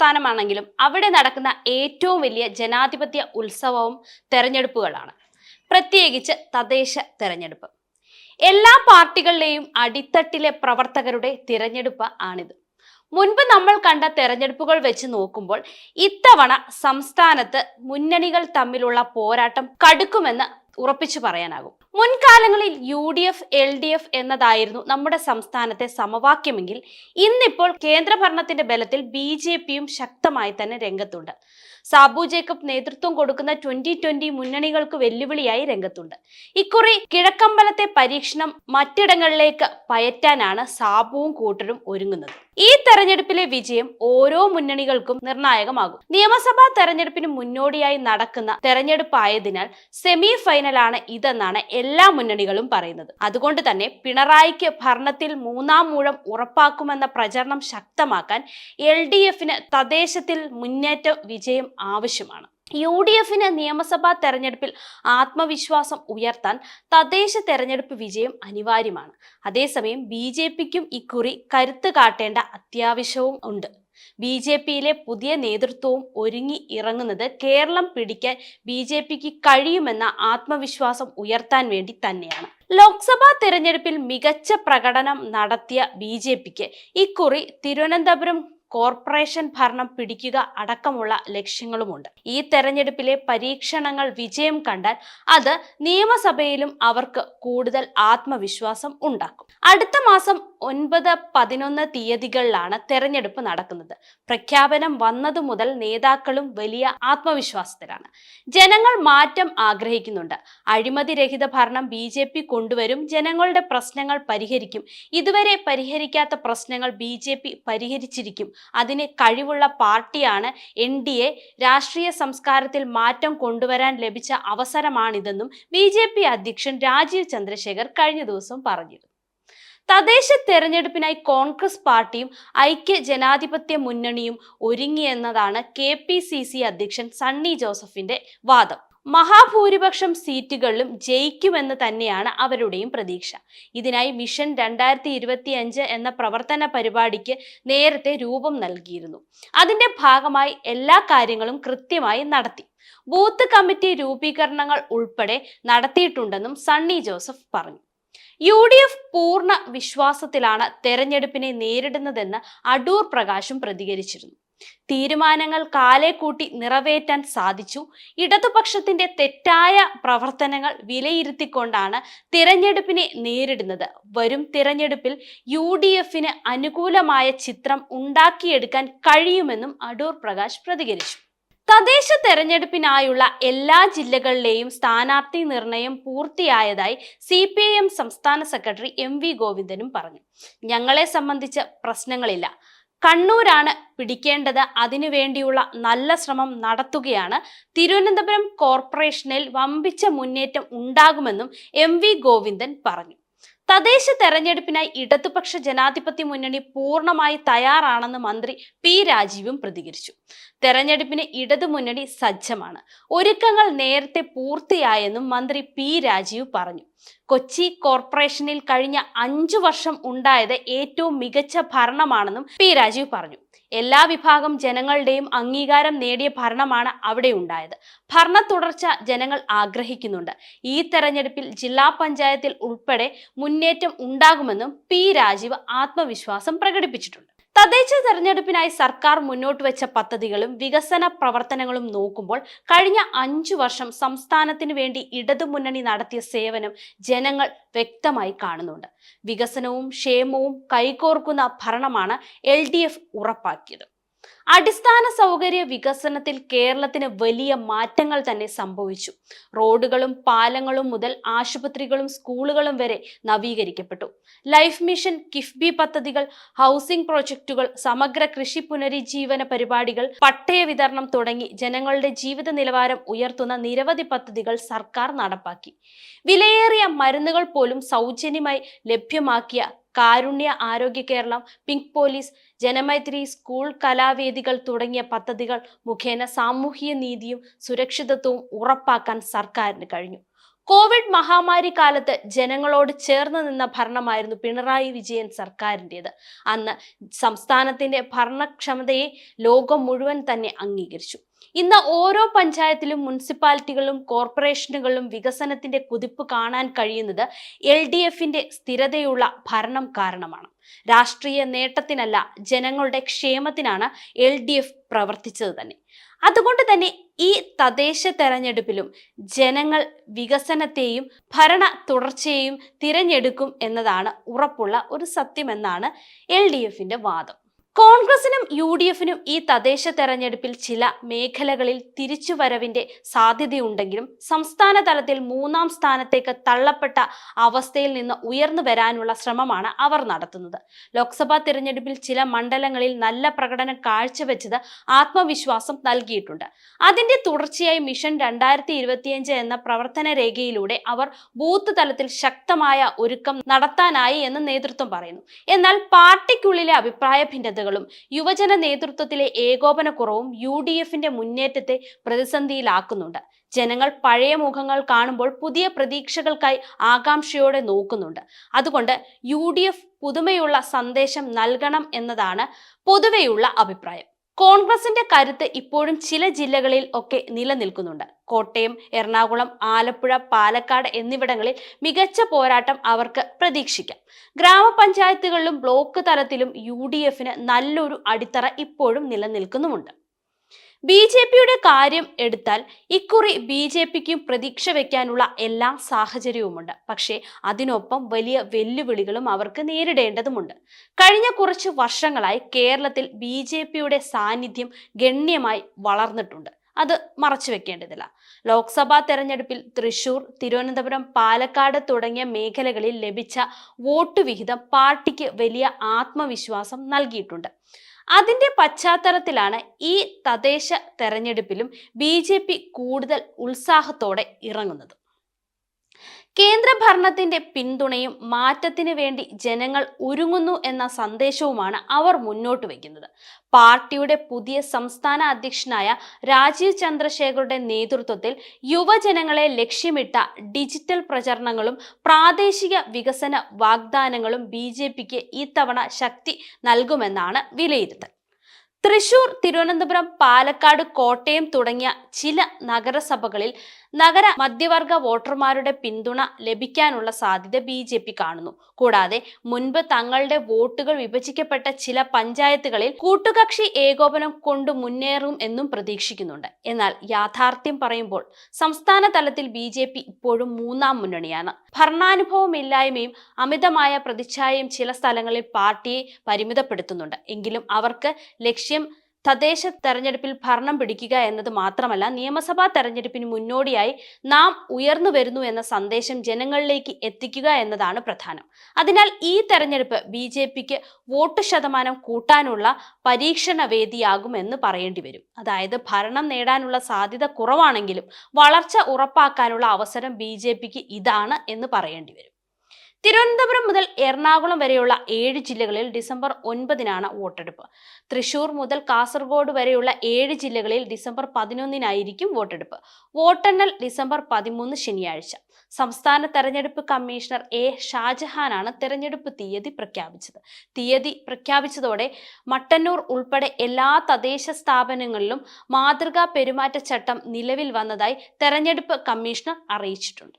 സംസ്ഥാനമാണെങ്കിലും അവിടെ നടക്കുന്ന ഏറ്റവും വലിയ ജനാധിപത്യ ഉത്സവവും തെരഞ്ഞെടുപ്പുകളാണ്. പ്രത്യേകിച്ച് തദ്ദേശ തെരഞ്ഞെടുപ്പ്. എല്ലാ പാർട്ടികളുടെയും അടിത്തട്ടിലെ പ്രവർത്തകരുടെ തിരഞ്ഞെടുപ്പ് ആണിത്. മുൻപ് നമ്മൾ കണ്ട തെരഞ്ഞെടുപ്പുകൾ വെച്ച് നോക്കുമ്പോൾ ഇത്തവണ സംസ്ഥാനത്ത് മുന്നണികൾ തമ്മിലുള്ള പോരാട്ടം കടുക്കുമെന്ന് ഉറപ്പിച്ചു പറയാനാകും. മുൻകാലങ്ങളിൽ U D F L D F എന്നതായിരുന്നു നമ്മുടെ സംസ്ഥാനത്തെ സമവാക്യമെങ്കിൽ ഇന്നിപ്പോൾ കേന്ദ്രഭരണത്തിന്റെ ബലത്തിൽ ബി ജെ പിയും ശക്തമായി തന്നെ രംഗത്തുണ്ട്. സാബു ജേക്കബ് നേതൃത്വം കൊടുക്കുന്ന ട്വന്റി ട്വന്റി മുന്നണികൾക്ക് വെല്ലുവിളിയായി രംഗത്തുണ്ട്. ഇക്കുറി കിഴക്കമ്പലത്തെ പരീക്ഷണം മറ്റിടങ്ങളിലേക്ക് പയറ്റാനാണ് സാബുവും കൂട്ടരും ഒരുങ്ങുന്നത്. ഈ തെരഞ്ഞെടുപ്പിലെ വിജയം ഓരോ മുന്നണികൾക്കും നിർണായകമാകും. നിയമസഭാ തെരഞ്ഞെടുപ്പിന് മുന്നോടിയായി നടക്കുന്ന തെരഞ്ഞെടുപ്പായതിനാൽ സെമി ഫൈനലാണ് ഇതെന്നാണ് എല്ലാ മുന്നണികളും പറയുന്നത്. അതുകൊണ്ട് തന്നെ പിണറായിക്ക് ഭരണത്തിൽ മൂന്നാം മൂഴം ഉറപ്പാക്കുമെന്ന പ്രചരണം ശക്തമാക്കാൻ എൽ ഡി എഫിന് തദ്ദേശത്തിൽ മുന്നേറ്റ വിജയം ആവശ്യമാണ്. യു ഡി എഫിന് നിയമസഭാ തെരഞ്ഞെടുപ്പിൽ ആത്മവിശ്വാസം ഉയർത്താൻ തദ്ദേശ തെരഞ്ഞെടുപ്പ് വിജയം അനിവാര്യമാണ്. അതേസമയം ബി ജെ പിക്കും ഇക്കുറി കരുത്ത് കാട്ടേണ്ട അത്യാവശ്യവും ഉണ്ട്. ബി ജെ പിയിലെ പുതിയ നേതൃത്വവും ഒരുങ്ങി ഇറങ്ങുന്നത് കേരളം പിടിക്കാൻ ബി ജെ പിക്ക് കഴിയുമെന്ന ആത്മവിശ്വാസം ഉയർത്താൻ വേണ്ടി തന്നെയാണ്. ലോക്സഭാ തിരഞ്ഞെടുപ്പിൽ മികച്ച പ്രകടനം നടത്തിയ ബി ജെ പിക്ക് ഇക്കുറി തിരുവനന്തപുരം കോർപ്പറേഷൻ ഭരണം പിടിക്കുക അടക്കമുള്ള ലക്ഷ്യങ്ങളുമുണ്ട്. ഈ തെരഞ്ഞെടുപ്പിലെ പരീക്ഷണങ്ങൾ വിജയം കണ്ടാൽ അത് നിയമസഭയിലും അവർക്ക് കൂടുതൽ ആത്മവിശ്വാസം ഉണ്ടാക്കും. അടുത്ത മാസം ഒൻപത് പതിനൊന്ന് തീയതികളിലാണ് തെരഞ്ഞെടുപ്പ് നടക്കുന്നത്. പ്രഖ്യാപനം വന്നതു മുതൽ നേതാക്കളും വലിയ ആത്മവിശ്വാസത്തിലാണ്. ജനങ്ങൾ മാറ്റം ആഗ്രഹിക്കുന്നുണ്ട്. അഴിമതിരഹിത ഭരണം ബി ജെ പി കൊണ്ടുവരും. ജനങ്ങളുടെ പ്രശ്നങ്ങൾ പരിഹരിക്കും. ഇതുവരെ പരിഹരിക്കാത്ത പ്രശ്നങ്ങൾ ബി ജെ പി പരിഹരിച്ചിരിക്കും. അതിന് കഴിവുള്ള പാർട്ടിയാണ് എൻ ഡി എ. രാഷ്ട്രീയ സംസ്കാരത്തിൽ മാറ്റം കൊണ്ടുവരാൻ ലഭിച്ച അവസരമാണിതെന്നും ബി ജെ പി അധ്യക്ഷൻ രാജീവ് ചന്ദ്രശേഖർ കഴിഞ്ഞ ദിവസം പറഞ്ഞിരുന്നു. തദ്ദേശ തെരഞ്ഞെടുപ്പിനായി കോൺഗ്രസ് പാർട്ടിയും ഐക്യ ജനാധിപത്യ മുന്നണിയും ഒരുങ്ങിയെന്നതാണ് കെ പി സി സി അധ്യക്ഷൻ സണ്ണി ജോസഫിന്റെ വാദം. മഹാഭൂരിപക്ഷം സീറ്റുകളിലും ജയിക്കുമെന്ന് തന്നെയാണ് അവരുടെയും പ്രതീക്ഷ. ഇതിനായി മിഷൻ രണ്ടായിരത്തി ഇരുപത്തി അഞ്ച് എന്ന പ്രവർത്തന പരിപാടിക്ക് നേരത്തെ രൂപം നൽകിയിരുന്നു. അതിന്റെ ഭാഗമായി എല്ലാ കാര്യങ്ങളും കൃത്യമായി നടത്തി. ബൂത്ത് കമ്മിറ്റി രൂപീകരണങ്ങൾ ഉൾപ്പെടെ നടത്തിയിട്ടുണ്ടെന്നും സണ്ണി ജോസഫ് പറഞ്ഞു. യു ഡി എഫ് പൂർണ വിശ്വാസത്തിലാണ് തെരഞ്ഞെടുപ്പിനെ നേരിടുന്നതെന്ന് അടൂർ പ്രകാശും പ്രതികരിച്ചിരുന്നു. തീരുമാനങ്ങൾ കാലേക്കൂട്ടി കൂട്ടി നിറവേറ്റാൻ സാധിച്ചു. ഇടതുപക്ഷത്തിന്റെ തെറ്റായ പ്രവർത്തനങ്ങൾ വിലയിരുത്തിക്കൊണ്ടാണ് തിരഞ്ഞെടുപ്പിനെ നേരിടുന്നത്. വരും തിരഞ്ഞെടുപ്പിൽ യു ഡി എഫിന് അനുകൂലമായ ചിത്രം ഉണ്ടാക്കിയെടുക്കാൻ കഴിയുമെന്നും അടൂർ പ്രകാശ് പ്രതികരിച്ചു. തദ്ദേശ തെരഞ്ഞെടുപ്പിനായുള്ള എല്ലാ ജില്ലകളിലെയും സ്ഥാനാർത്ഥി നിർണയം പൂർത്തിയായതായി സി പി ഐ എം സംസ്ഥാന സെക്രട്ടറി എം വി ഗോവിന്ദനും പറഞ്ഞു. ഞങ്ങളെ സംബന്ധിച്ച് പ്രശ്നങ്ങളില്ല. കണ്ണൂരാണ് പിടിക്കേണ്ടത്. അതിനുവേണ്ടിയുള്ള നല്ല ശ്രമം നടത്തുകയാണ്. തിരുവനന്തപുരം കോർപ്പറേഷനിൽ വമ്പിച്ച മുന്നേറ്റം ഉണ്ടാകുമെന്നും എം വി ഗോവിന്ദൻ പറഞ്ഞു. തദ്ദേശ തെരഞ്ഞെടുപ്പിനായി ഇടതുപക്ഷ ജനാധിപത്യ മുന്നണി പൂർണമായി തയ്യാറാണെന്ന് മന്ത്രി പി രാജീവും പ്രതികരിച്ചു. തെരഞ്ഞെടുപ്പിന് ഇടതു മുന്നണി സജ്ജമാണ്. ഒരുക്കങ്ങൾ നേരത്തെ പൂർത്തിയായെന്നും മന്ത്രി പി രാജീവ് പറഞ്ഞു. കൊച്ചി കോർപ്പറേഷനിൽ കഴിഞ്ഞ അഞ്ചു വർഷം ഉണ്ടായത് ഏറ്റവും മികച്ച ഭരണമാണെന്നും പി രാജീവ് പറഞ്ഞു. എല്ലാ വിഭാഗം ജനങ്ങളുടെയും അംഗീകാരം നേടിയ ഭരണമാണ് അവിടെ ഉണ്ടായത്. ഭരണ തുടർച്ച ജനങ്ങൾ ആഗ്രഹിക്കുന്നുണ്ട്. ഈ തെരഞ്ഞെടുപ്പിൽ ജില്ലാ പഞ്ചായത്തിൽ ഉൾപ്പെടെ മുന്നേറ്റം ഉണ്ടാകുമെന്നും പി രാജീവ് ആത്മവിശ്വാസം പ്രകടിപ്പിച്ചിട്ടുണ്ട്. തദ്ദേശ തെരഞ്ഞെടുപ്പിനായി സർക്കാർ മുന്നോട്ട് വെച്ച പദ്ധതികളും വികസന പ്രവർത്തനങ്ങളും നോക്കുമ്പോൾ കഴിഞ്ഞ അഞ്ചു വർഷം സംസ്ഥാനത്തിന് വേണ്ടി ഇടതുമുന്നണി നടത്തിയ സേവനം ജനങ്ങൾ വ്യക്തമായി കാണുന്നുണ്ട്. വികസനവും ക്ഷേമവും കൈകോർക്കുന്ന ഭരണമാണ് എൽ ഉറപ്പാക്കിയത്. അടിസ്ഥാന സൗകര്യ വികസനത്തിൽ കേരളത്തിന് വലിയ മാറ്റങ്ങൾ തന്നെ സംഭവിച്ചു. റോഡുകളും പാലങ്ങളും മുതൽ ആശുപത്രികളും സ്കൂളുകളും വരെ നവീകരിക്കപ്പെട്ടു. ലൈഫ് മിഷൻ കിഫ്ബി പദ്ധതികൾ ഹൗസിംഗ് പ്രോജക്റ്റുകൾ സമഗ്ര കൃഷി പുനരുജ്ജീവന പരിപാടികൾ പട്ടയ വിതരണം തുടങ്ങി ജനങ്ങളുടെ ജീവിത നിലവാരം ഉയർത്തുന്ന നിരവധി പദ്ധതികൾ സർക്കാർ നടപ്പാക്കി. വിലയേറിയ മരുന്നുകൾ പോലും സൗജന്യമായി ലഭ്യമാക്കിയ Karunya Arogya Keralam pink police Janamaithri school കലാവേദികൾ തുടങ്ങിയ പദ്ധതികൾ മുഖേന സാമൂഹിക നീതിയും സുരക്ഷിതത്വവും ഉറപ്പാക്കാൻ സർക്കാരിന് കഴിഞ്ഞു. കോവിഡ് മഹാമാരി കാലത്ത് ജനങ്ങളോട് ചേർന്ന് നിന്ന ഭരണമായിരുന്നു പിണറായി വിജയൻ സർക്കാരിന്റെത്. അന്ന് സംസ്ഥാനത്തിന്റെ ഭരണക്ഷമതയെ ലോകം മുഴുവൻ തന്നെ അംഗീകരിച്ചു. ഇന്ന് ഓരോ പഞ്ചായത്തിലും മുനിസിപ്പാലിറ്റികളും കോർപ്പറേഷനുകളിലും വികസനത്തിന്റെ കുതിപ്പ് കാണാൻ കഴിയുന്നത് എൽ ഡി എഫിന്റെ സ്ഥിരതയുള്ള ഭരണം കാരണമാണ്. രാഷ്ട്രീയ നേട്ടത്തിനല്ല ജനങ്ങളുടെ ക്ഷേമത്തിനാണ് എൽ ഡി എഫ് പ്രവർത്തിച്ചത് തന്നെ. അതുകൊണ്ട് തന്നെ ഈ തദ്ദേശ തെരഞ്ഞെടുപ്പിലും ജനങ്ങൾ വികസനത്തെയും ഭരണ തുടർച്ചയെയും തിരഞ്ഞെടുക്കും എന്നതാണ് ഉറപ്പുള്ള ഒരു സത്യമെന്നാണ് എൽ ഡി എഫിന്റെ വാദം. കോൺഗ്രസിനും യു ഡി എഫിനും ഈ തദ്ദേശ തെരഞ്ഞെടുപ്പിൽ ചില മേഖലകളിൽ തിരിച്ചുവരവിന്റെ സാധ്യതയുണ്ടെങ്കിലും സംസ്ഥാന തലത്തിൽ മൂന്നാം സ്ഥാനത്തേക്ക് തള്ളപ്പെട്ട അവസ്ഥയിൽ നിന്ന് ഉയർന്നു വരാനുള്ള ശ്രമമാണ് അവർ നടത്തുന്നത്. ലോക്സഭാ തിരഞ്ഞെടുപ്പിൽ ചില മണ്ഡലങ്ങളിൽ നല്ല പ്രകടനം കാഴ്ചവെച്ചത് ആത്മവിശ്വാസം നൽകിയിട്ടുണ്ട്. അതിന്റെ തുടർച്ചയായി മിഷൻ രണ്ടായിരത്തി ഇരുപത്തിയഞ്ച് എന്ന പ്രവർത്തന രേഖയിലൂടെ അവർ ബൂത്ത് തലത്തിൽ ശക്തമായ ഒരുക്കം നടത്താനായി എന്ന് നേതൃത്വം പറയുന്നു. എന്നാൽ പാർട്ടിക്കുള്ളിലെ അഭിപ്രായ ഭിന്നതകളും യുവജന നേതൃത്വത്തിലെ ഏകോപന കുറവും യു ഡി എഫിന്റെ മുന്നേറ്റത്തെ പ്രതിസന്ധിയിലാക്കുന്നുണ്ട്. ജനങ്ങൾ പഴയ മുഖങ്ങൾ കാണുമ്പോൾ പുതിയ പ്രതീക്ഷകൾക്കായി ആകാംക്ഷയോടെ നോക്കുന്നുണ്ട്. അതുകൊണ്ട് യു പുതുമയുള്ള സന്ദേശം നൽകണം എന്നതാണ് പൊതുവെയുള്ള അഭിപ്രായം. കോൺഗ്രസിന്റെ കരുത്ത് ഇപ്പോഴും ചില ജില്ലകളിൽ ഒക്കെ നിലനിൽക്കുന്നുണ്ട്. കോട്ടയം എറണാകുളം ആലപ്പുഴ പാലക്കാട് എന്നിവിടങ്ങളിൽ മികച്ച പോരാട്ടം അവർക്ക് പ്രതീക്ഷിക്കാം. ഗ്രാമപഞ്ചായത്തുകളിലും ബ്ലോക്ക് തലത്തിലും യു ഡി എഫിന് നല്ലൊരു അടിത്തറ ഇപ്പോഴും നിലനിൽക്കുന്നുമുണ്ട്. ബി ജെ പിയുടെ കാര്യം എടുത്താൽ ഇക്കുറി ബി ജെ പിക്കും പ്രതീക്ഷ വയ്ക്കാനുള്ള എല്ലാ സാഹചര്യവുമുണ്ട്. പക്ഷേ അതിനൊപ്പം വലിയ വെല്ലുവിളികളും അവർക്ക് നേരിടേണ്ടതുമുണ്ട്. കഴിഞ്ഞ കുറച്ച് വർഷങ്ങളായി കേരളത്തിൽ ബി ജെ പിയുടെ സാന്നിധ്യം ഗണ്യമായി വളർന്നിട്ടുണ്ട്. അത് മറച്ചു വെക്കേണ്ടതില്ല. ലോക്സഭാ തെരഞ്ഞെടുപ്പിൽ തൃശൂർ തിരുവനന്തപുരം പാലക്കാട് തുടങ്ങിയ മേഖലകളിൽ ലഭിച്ച വോട്ട് വിഹിതം പാർട്ടിക്ക് വലിയ ആത്മവിശ്വാസം നൽകിയിട്ടുണ്ട്. അതിന്റെ പശ്ചാത്തലത്തിലാണ് ഈ തദ്ദേശ തെരഞ്ഞെടുപ്പിലും ബി കൂടുതൽ ഉത്സാഹത്തോടെ ഇറങ്ങുന്നത്. കേന്ദ്ര ഭരണത്തിന്റെ പിന്തുണയും മാറ്റത്തിന് വേണ്ടി ജനങ്ങൾ ഒരുങ്ങുന്നു എന്ന സന്ദേശവുമാണ് അവർ മുന്നോട്ട് വയ്ക്കുന്നത്. പാർട്ടിയുടെ പുതിയ സംസ്ഥാന അധ്യക്ഷനായ രാജീവ് ചന്ദ്രശേഖറുടെ നേതൃത്വത്തിൽ യുവജനങ്ങളെ ലക്ഷ്യമിട്ട ഡിജിറ്റൽ പ്രചരണങ്ങളും പ്രാദേശിക വികസന വാഗ്ദാനങ്ങളും ബി ജെ പിക്ക് ഇത്തവണ ശക്തി നൽകുമെന്നാണ് വിലയിരുത്തൽ. തൃശൂർ തിരുവനന്തപുരം പാലക്കാട് കോട്ടയം തുടങ്ങിയ ചില നഗരസഭകളിൽ നഗര മധ്യവർഗ വോട്ടർമാരുടെ പിന്തുണ ലഭിക്കാനുള്ള സാധ്യത ബി ജെ പി കാണുന്നു. കൂടാതെ മുൻപ് തങ്ങളുടെ വോട്ടുകൾ വിഭജിക്കപ്പെട്ട ചില പഞ്ചായത്തുകളിൽ കൂട്ടുകക്ഷി ഏകോപനം കൊണ്ട് മുന്നേറും എന്നും പ്രതീക്ഷിക്കുന്നുണ്ട്. എന്നാൽ യാഥാർത്ഥ്യം പറയുമ്പോൾ സംസ്ഥാന തലത്തിൽ ബി ജെ പി ഇപ്പോഴും മൂന്നാം മുന്നണിയാണ്. ഭരണാനുഭവമില്ലായ്മയും അമിതമായ പ്രതിച്ഛായയും ചില സ്ഥലങ്ങളിൽ പാർട്ടിയെ പരിമിതപ്പെടുത്തുന്നുണ്ട്. എങ്കിലും അവർക്ക് ലക്ഷ്യം തദ്ദേശ തെരഞ്ഞെടുപ്പിൽ ഭരണം പിടിക്കുക എന്നത് മാത്രമല്ല നിയമസഭാ തെരഞ്ഞെടുപ്പിന് മുന്നോടിയായി നാം ഉയർന്നു വരുന്നു എന്ന സന്ദേശം ജനങ്ങളിലേക്ക് എത്തിക്കുക എന്നതാണ് പ്രധാനം. അതിനാൽ ഈ തെരഞ്ഞെടുപ്പ് ബി ജെ പിക്ക് വോട്ട് ശതമാനം കൂട്ടാനുള്ള പരീക്ഷണ വേദിയാകുമെന്ന് പറയേണ്ടി വരും. അതായത് ഭരണം നേടാനുള്ള സാധ്യത കുറവാണെങ്കിലും വളർച്ച ഉറപ്പാക്കാനുള്ള അവസരം ബി ഇതാണ് എന്ന് പറയേണ്ടി വരും. തിരുവനന്തപുരം മുതൽ എറണാകുളം വരെയുള്ള ഏഴ് ജില്ലകളിൽ ഡിസംബർ ഒൻപതിനാണ് വോട്ടെടുപ്പ്. തൃശൂർ മുതൽ കാസർഗോഡ് വരെയുള്ള ഏഴ് ജില്ലകളിൽ ഡിസംബർ പതിനൊന്നിനായിരിക്കും വോട്ടെടുപ്പ്. വോട്ടെണ്ണൽ ഡിസംബർ പതിമൂന്ന് ശനിയാഴ്ച. സംസ്ഥാന തെരഞ്ഞെടുപ്പ് കമ്മീഷണർ എ ഷാജഹാനാണ് തെരഞ്ഞെടുപ്പ് തീയതി പ്രഖ്യാപിച്ചത്. തീയതി പ്രഖ്യാപിച്ചതോടെ മട്ടന്നൂർ ഉൾപ്പെടെ എല്ലാ തദ്ദേശ സ്ഥാപനങ്ങളിലും മാതൃകാ പെരുമാറ്റച്ചട്ടം നിലവിൽ വന്നതായി തെരഞ്ഞെടുപ്പ് കമ്മീഷണർ അറിയിച്ചിട്ടുണ്ട്.